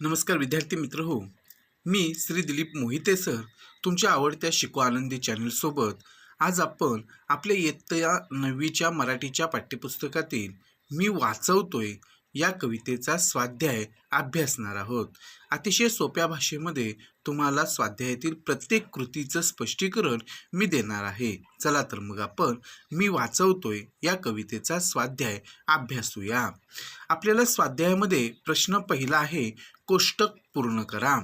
नमस्कार विद्यार्थी मित्र हो. मी श्री दिलीप मोहिते सर तुमच्या आवडत्या शिकू आनंदी चॅनलसोबत आज आपण आपल्या इयत्ता नववीच्या मराठीच्या पाठ्यपुस्तकातील मी वाचवतोय या कवितेचा स्वाध्याय अभ्यासणार आहोत. अतिशय सोप्या भाषेमध्ये तुम्हाला स्वाध्यायातील प्रत्येक कृतीचं स्पष्टीकरण मी देणार आहे. चला तर मग आपण मी वाचवतोय या कवितेचा स्वाध्याय अभ्यासूया. आपल्याला स्वाध्यायामध्ये प्रश्न पहिला आहे कोष्टक पूर्ण करा.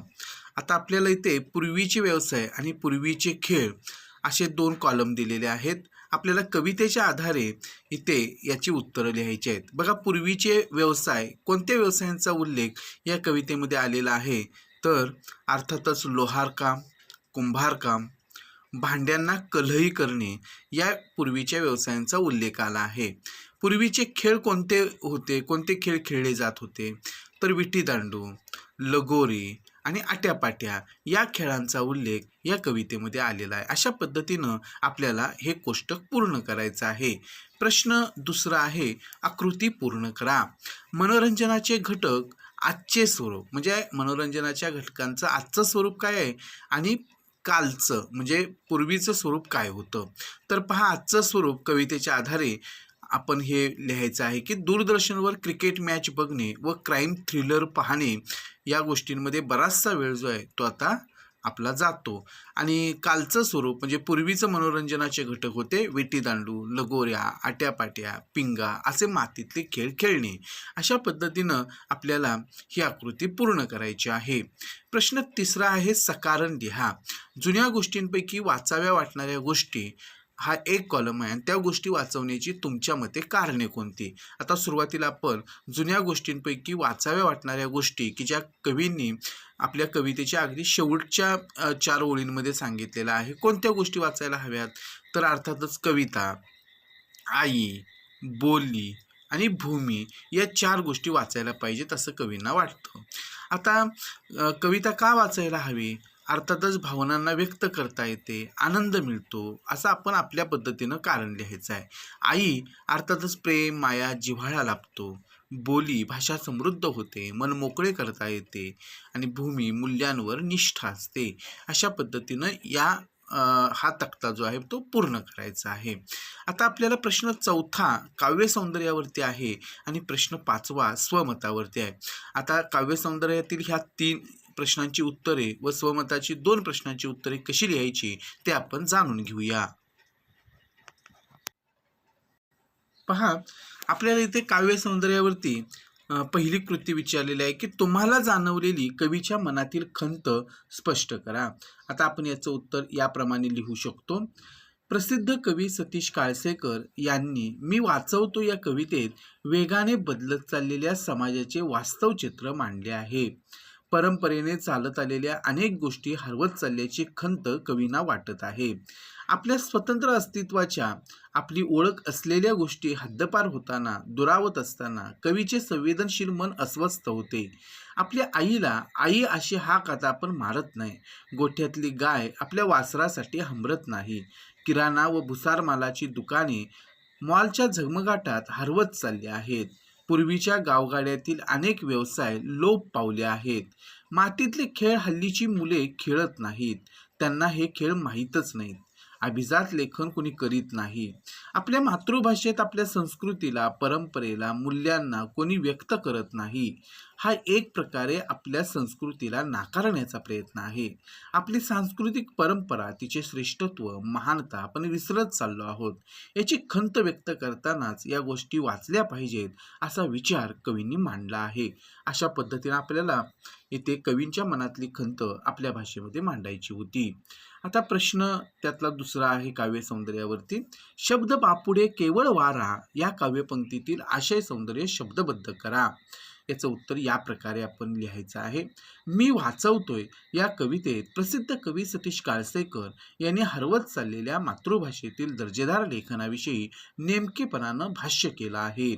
आता आपल्याला इथे पूर्वीचे व्यवसाय आणि पूर्वीचे खेळ असे दोन कॉलम दिलेले आहेत. आपल्याला कवितेच्या आधारे इथे याची उत्तरं लिहायची आहेत. बघा पूर्वीचे व्यवसाय कोणत्या व्यवसायांचा उल्लेख या कवितेमध्ये आलेला आहे? तर अर्थातच लोहारकाम कुंभारकाम भांड्यांना कलही करणे या पूर्वीच्या व्यवसायांचा उल्लेख आला आहे. पूर्वीचे खेळ कोणते होते? कोणते खेळ खेळले जात होते? तर विटीदांडू लगोरी आणि आट्यापाट्या या खेळांचा उल्लेख या कवितेमध्ये आलेला आहे. अशा पद्धतीनं आपल्याला हे कोष्टक पूर्ण करायचं आहे. प्रश्न दुसरा आहे आकृती पूर्ण करा. मनोरंजनाचे घटक आजचे स्वरूप म्हणजे मनोरंजनाच्या घटकांचं आजचं स्वरूप काय आहे आणि कालचं म्हणजे पूर्वीचं स्वरूप काय होतं? तर पहा आजचं स्वरूप कवितेच्या आधारे आपण हे लिहायचं आहे की दूरदर्शनवर क्रिकेट मॅच बघणे व क्राईम थ्रिलर पाहणे या गोष्टींमध्ये बराचसा वेळ जो आहे तो आता आपला जातो. आणि कालचं स्वरूप म्हणजे पूर्वीचं मनोरंजनाचे घटक होते विटीदांडू लगोऱ्या आट्यापाट्या पिंगा असे मातीतले खेळ खेळणे. अशा पद्धतीनं आपल्याला ही आकृती पूर्ण करायची आहे. प्रश्न तिसरा आहे सकारण लिहा. जुन्या गोष्टींपैकी वाचाव्या वाटणाऱ्या गोष्टी हा एक कॉलम आहे आणि त्या गोष्टी वाचवण्याची तुमच्या मते कारणे कोणती? आता सुरुवातीला आपण जुन्या गोष्टींपैकी वाचाव्या वाटणाऱ्या गोष्टी की ज्या कवींनी आपल्या कवितेच्या अगदी शेवटच्या चार ओळींमध्ये सांगितलेलं आहे कोणत्या गोष्टी वाचायला हव्यात? तर अर्थातच कविता आई बोली आणि भूमी या चार गोष्टी वाचायला पाहिजेत असं कवींना वाटतं. आता कविता का वाचायला हवी? अर्थातच भावनांना व्यक्त करता येते आनंद मिळतो असं आपण आपल्या पद्धतीनं कारण लिहायचं आहे. आई अर्थातच प्रेम माया जिव्हाळा लाभतो. बोली भाषा समृद्ध होते मन मोकळे करता येते आणि भूमी मूल्यांवर निष्ठा असते. अशा पद्धतीनं या आ, हा तक्ता जो आहे तो पूर्ण करायचा आहे. आता आपल्याला प्रश्न चौथा काव्य सौंदर्यावरती आहे आणि प्रश्न पाचवा स्वमतावरती आहे. आता काव्य सौंदर्यातील ह्या तीन प्रश्नांची उत्तरे व स्वमताची दोन प्रश्नांची उत्तरे कशी लिहायची ते आपण जाणून घेऊया. पहा आपल्याला इथे काव्य सौंदर्यावरती पहिली कृती विचारलेली आहे की तुम्हाला जाणवलेली कवीच्या मनातील खंत स्पष्ट करा. आता आपण याचं उत्तर याप्रमाणे लिहू शकतो. प्रसिद्ध कवी सतीश काळसेकर यांनी मी वाचवतो या कवितेत वेगाने बदलत चाललेल्या समाजाचे वास्तव चित्र मांडले आहे. परंपरेने चालत आलेल्या अनेक गोष्टी हरवत चालल्याची खंत कवींना वाटत आहे. आपल्या स्वतंत्र अस्तित्वाच्या आपली ओळख असलेल्या गोष्टी हद्दपार होताना दुरावत असताना कवीचे संवेदनशील मन अस्वस्थ होते. आपल्या आईला आई अशी हाक आता आपण मारत नाही. गोठ्यातली गाय आपल्या वासरासाठी हंबरत नाही. किराणा व भुसार मालाची दुकाने मॉलच्या झगमगाटात हरवत चालली आहेत. पूर्वीच्या गावगाड्यातील अनेक व्यवसाय लोप पावले आहेत. मातीतले खेळ हल्लीची मुले खेळत नाहीत. त्यांना हे खेळ माहीतच नाहीत. अभिजात लेखन कोणी करीत नाही. आपल्या मातृभाषेत आपल्या संस्कृतीला परंपरेला मूल्यांना कोणी व्यक्त करत नाही. हा एक प्रकारे आपल्या संस्कृतीला नाकारण्याचा प्रयत्न आहे. आपली सांस्कृतिक परंपरा तिचे श्रेष्ठत्व महानता आपण विसरत चाललो आहोत. याची खंत व्यक्त करतानाच या गोष्टी वाचल्या पाहिजेत असा विचार कवींनी मांडला आहे. अशा पद्धतीने आपल्याला इथे कवींच्या मनातली खंत आपल्या भाषेमध्ये मांडायची होती. आता प्रश्न त्यातला दुसरा आहे काव्य सौंदर्यावरती शब्द बापुढे केवळ वारा या काव्यपंक्तीतील आशय सौंदर्य शब्दबद्ध करा. याचं उत्तर या प्रकारे आपण लिहायचं आहे. मी वाचवतोय या कवितेत प्रसिद्ध कवी सतीश काळसेकर यांनी हरवत चाललेल्या मातृभाषेतील दर्जेदार लेखनाविषयी नेमकेपणानं भाष्य केलं आहे.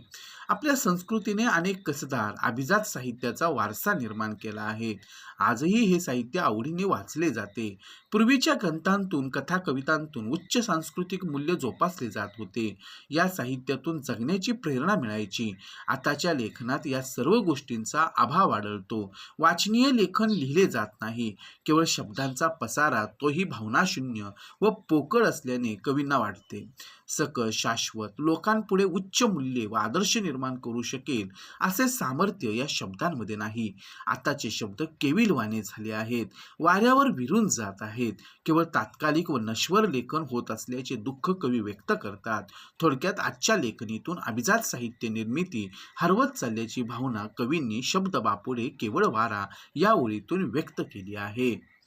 आपल्या संस्कृतीने अनेक कसदार अभिजात साहित्याचा वारसा निर्माण केला आहे. आजही हे साहित्य आवडीने वाचले जाते. पूर्वीच्या ग्रंथांतून कथा कवितांतून उच्च सांस्कृतिक मूल्य जोपासले जात होते. या साहित्यातून जगण्याची प्रेरणा मिळायची. आताच्या लेखनात या सर्व गोष्टींचा अभाव आढळतो. वाचनीय लेखन लिहिले जात नाही. केवळ शब्दांचा पसारा तोही भावनाशून्य व पोकळ असल्याने कवींना वाटते. सकळ शाश्वत लोकांपुढे उच्च मूल्ये व आदर्श निर्माण करू शकेल असे सामर्थ्य या शब्दांमध्ये नाही. आताचे शब्द केविलवाने झाले आहेत. वाऱ्यावर विरून जात आहेत. केवळ तात्कालिक व नश्वर लेखन होत असल्याचे दुःख कवी व्यक्त करतात. थोडक्यात आजच्या लेखणीतून अभिजात साहित्य निर्मिती हरवत चालल्याची भावना कवींनी शब्द बापुडे केवळ वारा या ओळीतून व्यक्त केली आहे.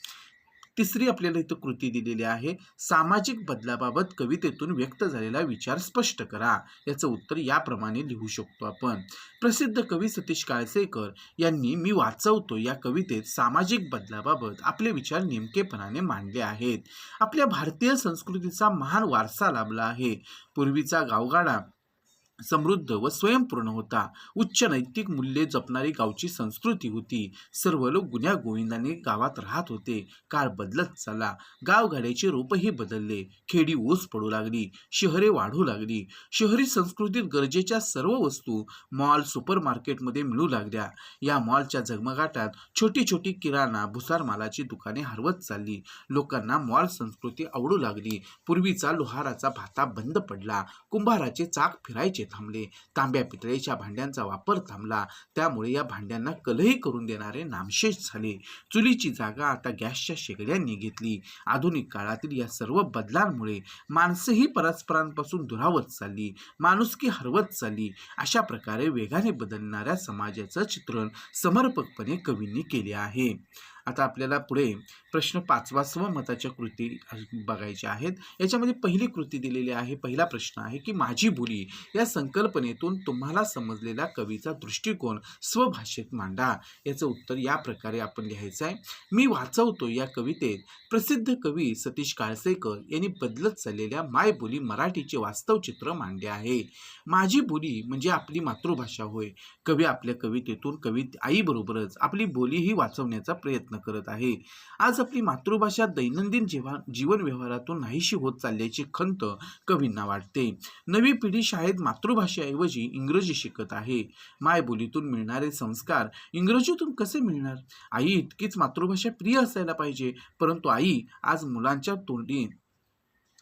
तिसरी आपल्याला इथं कृती दिलेली आहे. सामाजिक बदलाबाबत कवितेतून व्यक्त झालेला विचार स्पष्ट करा. याचं उत्तर याप्रमाणे लिहू शकतो आपण. प्रसिद्ध कवी सतीश काळसेकर यांनी मी वाचवतो या कवितेत सामाजिक बदलाबाबत आपले विचार नेमकेपणाने मांडले आहेत. आपल्या भारतीय संस्कृतीचा महान वारसा लाभला आहे. पूर्वीचा गावगाडा समृद्ध व स्वयंपूर्ण होता. उच्च नैतिक मूल्ये जपणारी गावची संस्कृती होती. सर्व लोक गुन्ह्या गोविंदाने गावात राहत होते. काळ बदलत चालला. गावगाड्याचे रूपही बदलले. खेडी ऊस पडू लागली. शहरे वाढू लागली. शहरी संस्कृतीत गरजेच्या सर्व वस्तू मॉल सुपर मार्केटमध्ये मिळू लागल्या. या मॉलच्या झगमगाटात छोटी छोटी किराणा भुसार मालाची दुकाने हरवत चालली. लोकांना मॉल संस्कृती आवडू लागली. पूर्वीचा लोहाराचा भाता बंद पडला. कुंभाराचे चाक फिरायचे थांबले. तांब्या पितळेच्या भांड्यांचा वापर थांबला. त्यामुळे या भांड्यांना कलही करून देणारे नामशेष झाले. चुलीची जागा आता गॅसच्या शेगड्यांनी घेतली. आधुनिक काळातील या सर्व बदलांमुळे माणसंही परस्परांपासून दुरावत चालली. माणुसकी हरवत चालली. अशा प्रकारे वेगाने बदलणाऱ्या समाजाचं चित्रण समर्पकपणे कवींनी केले आहे. आता आपल्याला पुढे प्रश्न पाचवा स्वमताच्या कृती बघायच्या आहेत. याच्यामध्ये पहिली कृती दिलेली आहे पहिला प्रश्न आहे की माझी बोली या संकल्पनेतून तुम्हाला समजलेला कवीचा दृष्टिकोन स्वभाषेत मांडा. याचं उत्तर या प्रकारे आपण लिहायचं आहे. मी वाचवतो या कवितेत प्रसिद्ध कवी सतीश काळसेकर यांनी बदलत चाललेल्या मायबोली मराठीचे वास्तव चित्र मांडले आहे. माझी बोली म्हणजे आपली मातृभाषा होय. कवी आपल्या कवितेतून कवी आईबरोबरच आपली बोली ही वाचवण्याचा प्रयत्न प्रयत्न करत आहे. आज आपली मातृभाषा दैनंदिन जीवा जीवन व्यवहारातून नाहीशी होत चालल्याची खंत कवींना वाटते. नवी पिढी शाळेत मातृभाषेऐवजी इंग्रजी शिकत आहे. मायबोलीतून मिळणारे संस्कार इंग्रजीतून कसे मिळणार? आई इतकीच मातृभाषा प्रिय असायला पाहिजे परंतु आई आज मुलांच्या तोंडी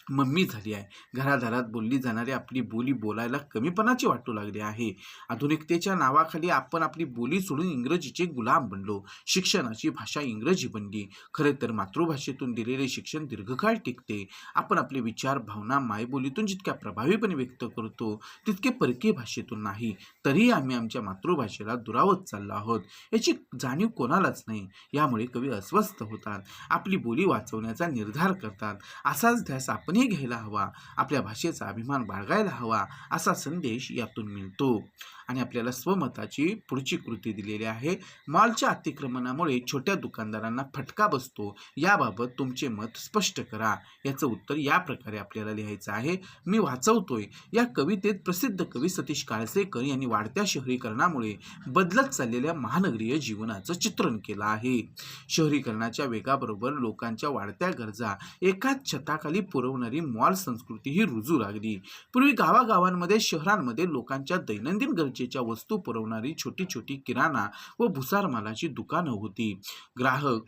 मम्मी झाली आहे. घरादारात बोलली जाणारी आपली बोली बोलायला कमीपणाची वाटू लागली आहे. आधुनिकतेच्या नावाखाली आपण आपली बोली सोडून इंग्रजीचे गुलाम बनलो. शिक्षणाची भाषा इंग्रजी बनली. खरे तर मातृभाषेतून दिलेले शिक्षण दीर्घकाळ टिकते. आपण आपले विचार भावना मायबोलीतून जितक्या प्रभावीपणे व्यक्त करतो तितके परकीय भाषेतून नाही. तरीही आम्ही आमच्या मातृभाषेला दुरावत चाललो आहोत. याची जाणीव कोणालाच नाही. यामुळे कवी अस्वस्थ होतात. आपली बोली वाचवण्याचा निर्धार करतात. असाच ध्यास निर्णय घ्यायला हवा आपल्या भाषेचा अभिमान बाळगायला हवा असा संदेश यातून मिळतो. आणि आपल्याला स्वमताची पुढची कृती दिलेली आहे. मॉलच्या अतिक्रमणामुळे छोट्या दुकानदारांना फटका बसतो. याबाबत तुमचे मत स्पष्ट करा. याचं उत्तर या प्रकारे आपल्याला लिहायचं आहे. मी वाचवतोय. या कवितेत प्रसिद्ध कवी सतीश काळसेकर यांनी वाढत्या शहरीकरणामुळे बदलत चाललेल्या महानगरीय जीवनाचं चित्रण केलं आहे. शहरीकरणाच्या वेगाबरोबर लोकांच्या वाढत्या गरजा एकाच छताखाली पुरवणारी मॉल संस्कृती ही रुजू लागली. पूर्वी गावागावांमध्ये शहरांमध्ये लोकांच्या दैनंदिन गरजेच्या वस्तू पुरवणारी छोटी छोटी किराणा व भुसार मालाची दुकानं होती. ग्राहक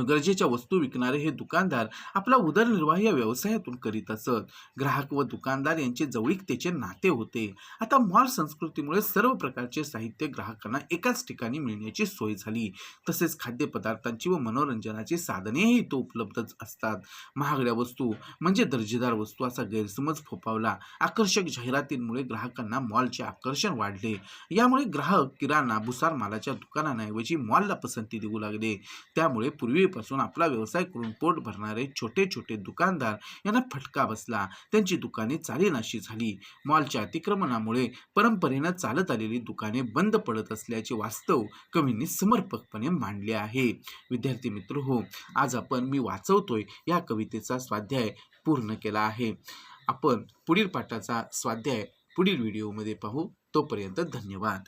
गरजेच्या वस्तू विकणारे हे दुकानदार आपला उदरनिर्वाह या व्यवसायातून करीत असत. ग्राहक व दुकानदार यांचे जवळीकतेचे नाते होते. आता मॉल संस्कृतीमुळे सर्व प्रकारचे साहित्य ग्राहकांना एकाच ठिकाणी मिळण्याची सोय झाली. तसेच खाद्यपदार्थांची व मनोरंजनाची साधनेही इथं उपलब्धच असतात. महागड्या वस्तू म्हणजे दर्जेदार वस्तू असा गैरसमज फोपावला आकर्षक जाहिरातींमुळे ग्राहकांना मॉलचे आकर्षण वाढले. यामुळे ग्राहक किराणा भुसार मालाच्या दुकानांऐवजी मॉलला पसंती देऊ लागले. त्यामुळे पूर्वी पूर्वीपासून आपला व्यवसाय करून पोट भरणारे छोटे छोटे दुकानदार यांना फटका बसला. त्यांची दुकाने चालीनाशी झाली. मॉलच्या अतिक्रमणामुळे परंपरेनं चालत आलेली दुकाने बंद पडत असल्याचे वास्तव कवींनी समर्पकपणे मांडले आहे. विद्यार्थी मित्र हो आज आपण मी वाचवतोय या कवितेचा स्वाध्याय पूर्ण केला आहे. आपण पुढील पाठाचा स्वाध्याय पुढील व्हिडिओमध्ये पाहू. तोपर्यंत धन्यवाद.